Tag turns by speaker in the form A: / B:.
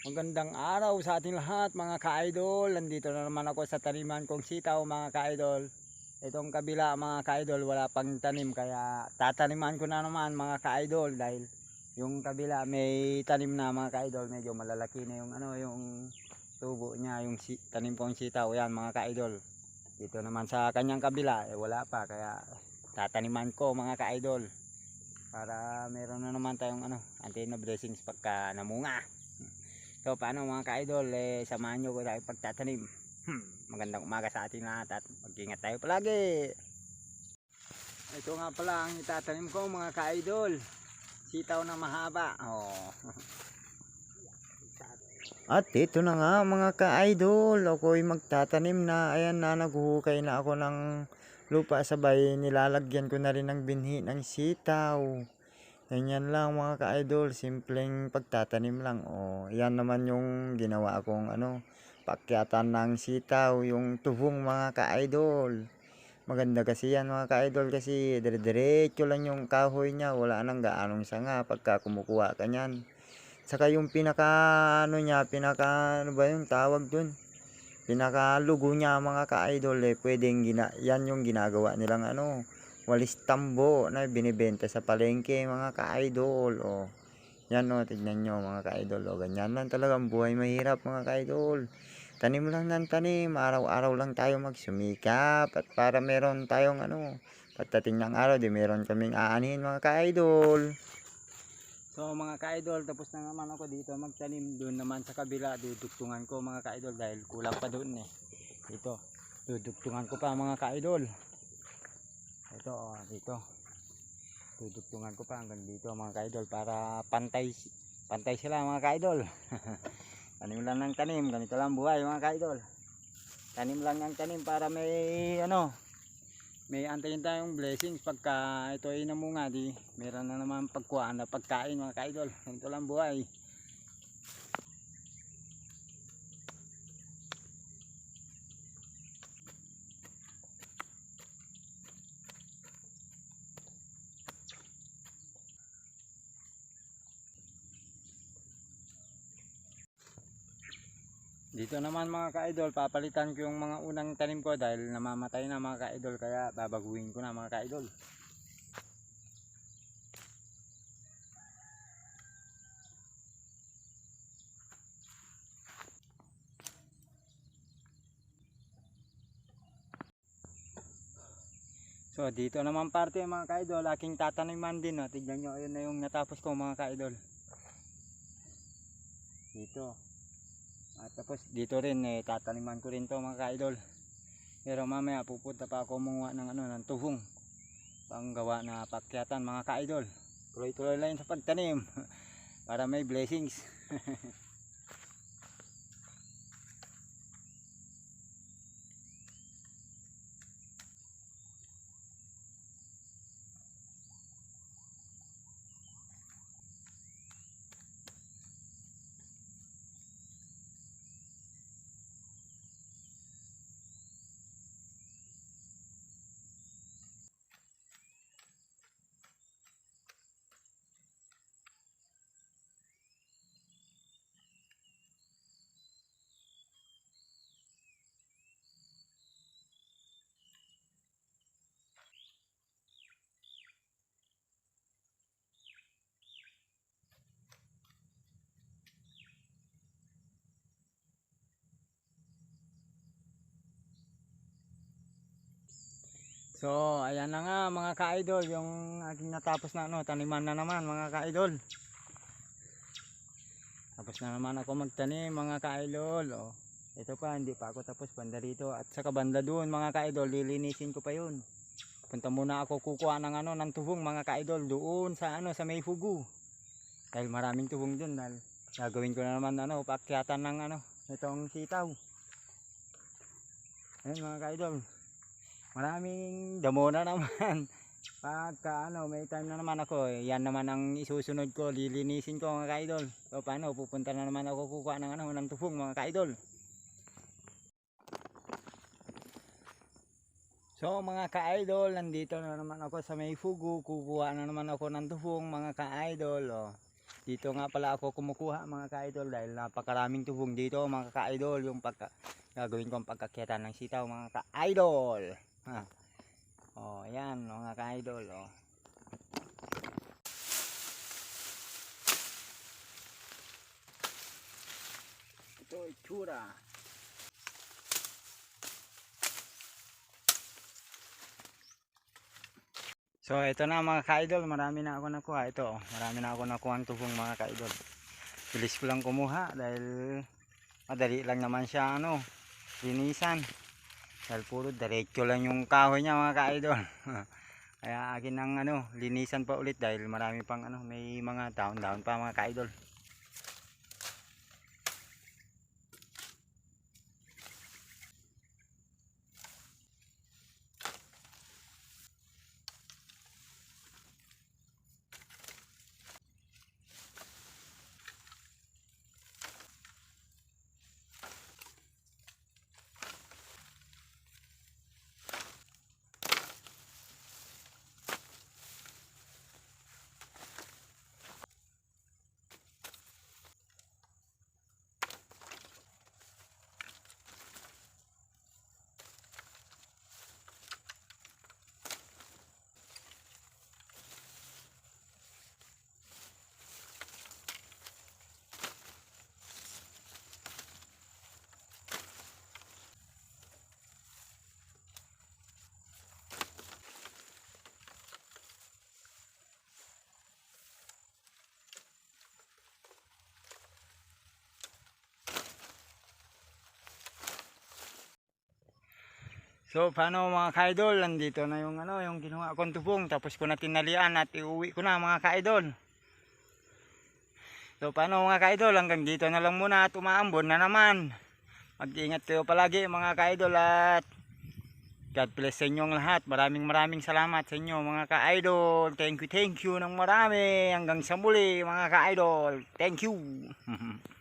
A: Magandang araw sa ating lahat mga ka-idol. Nandito na naman ako sa taniman kong sitaw mga ka-idol. Itong kabila mga ka-idol wala pang tanim kaya tataniman ko na naman mga ka-idol dahil yung kabila may tanim na mga ka-idol medyo malalaki na yung ano yung tubo niya yung si, tanim kong sitaw yan mga ka-idol. Dito naman sa kanyang kabila eh wala pa kaya tataniman ko mga ka-idol para meron na naman tayong ano anti na blessings pagka namunga. So paano mga ka-idol, eh, samahan nyo ko tayo pagtatanim. Hmm, magandang umaga sa ating lahat at mag-ingat tayo palagi. Ito nga pala ang itatanim ko mga ka-idol. Sitaw na mahaba. Oh.
B: At ito na nga mga ka-idol, ako'y magtatanim na. Ayan na, naghuhukay na ako ng lupa sabay nilalagyan ko na rin ng binhi ng sitaw. Ganyan lang mga ka-idol, simpleng pagtatanim lang. O, yan naman yung ginawa kong ano, pakyatan ng sitaw, yung tubong mga ka-idol. Maganda kasi yan mga ka-idol kasi dire-diretso lang yung kahoy niya, wala nang gaanong sanga pagka kumukuha ka niyan. Saka yung pinaka ano niya, pinaka ano ba yung tawag dun? Pinaka lugo niya mga ka-idol eh, pwedeng gina, yan yung ginagawa nilang ano, walis tambo na binibenta sa palengke mga ka-idol. Oh. Yan o, tignan nyo mga ka-idol. O, ganyan lang talaga ang buhay mahirap mga ka-idol. Tanim lang ng tanim, araw-araw lang tayo magsumikap at para meron tayong ano, pagdating ng araw, di meron kaming aanhin mga ka-idol.
A: So mga ka-idol, tapos na naman ako dito magtanim doon naman sa kabila. Dudugtungan ko mga ka-idol dahil kulang pa doon eh. Dito, dudugtungan ko pa mga ka-idol. Ito, oh, dito. Dudugtungan ko pa hanggang dito mga ka-idol para pantay pantay sila mga ka-idol. tanim lang ng tanim, ganito lang buhay mga ka-idol. Tanim lang ng tanim para may ano, may antayin tayong blessings pagka ito ay namunga di meron na naman pagkuhaan na pagkain mga ka-idol. Ganito lang buhay. Dito naman mga ka-idol, papalitan ko yung mga unang tanim ko dahil namamatay na mga ka-idol kaya babaguhin ko na mga ka-idol. So dito naman parte mga ka-idol, aking tataniman din. Oh. Tignan nyo, ayun na yung natapos ko mga ka-idol. Dito. At tapos dito rin eh tataniman ko rin to mga ka-idol. Pero mamaya pupunta pa ako kumuha ng ano ng tuhong panggawa na pakyatan mga ka-idol. Tuloy-tuloy lang sa pagtanim para may blessings. So, ayan na nga mga ka-idol, yung aking natapos na ano, taniman na naman mga ka-idol. Tapos na naman ako magtanim mga ka-idol. Oh, ito pa, hindi pa ako tapos banda rito. At saka banda doon mga ka-idol, lilinisin ko pa yun. Punta muna ako kukuha ng ano, ng tubong mga ka-idol doon sa ano, sa may fugu. Dahil maraming tubong doon. Dahil gagawin ko na naman ano, pakyatan ng ano, itong sitaw. Ayun mga ka-idol maraming damo na naman. Pagka ano may time na naman ako eh, yan naman ang isusunod ko lilinisin ko mga kaidol. So paano pupunta na naman ako kukuha ng ano ng tufong mga kaidol. So mga ka-idol nandito na naman ako sa may fugu kukuha na naman ako ng tufong mga ka-idol oh. Dito nga pala ako kumukuha mga ka-idol dahil napakaraming tubong dito mga ka-idol yung pagka gagawin ko ang pagkakyatan ng sitaw mga ka-idol. Oh, ayan mga ka-idol oh. Ito itsura. So ito na mga ka-idol, marami na ako nakuha. Ito, oh, marami na ako nakuha ang tubong mga ka-idol. Bilis ko lang kumuha dahil madali lang naman siya ano, linisan. Dahil puro diretso lang yung kahoy niya mga ka-idol. Kaya akin ang ano, linisan pa ulit dahil marami pang ano, may mga down-down pa mga ka-idol. So paano mga ka-idol, nandito na yung ano, yung kinuha kong tubong tapos ko na tinalian at iuwi ko na mga ka-idol. So paano mga ka-idol, hanggang dito na lang muna at umaambon na naman. Mag-ingat kayo palagi mga ka-idol at God bless sa inyong lahat. Maraming maraming salamat sa inyo mga ka-idol. Thank you, thank you ng marami. Hanggang sa muli mga ka-idol. Thank you.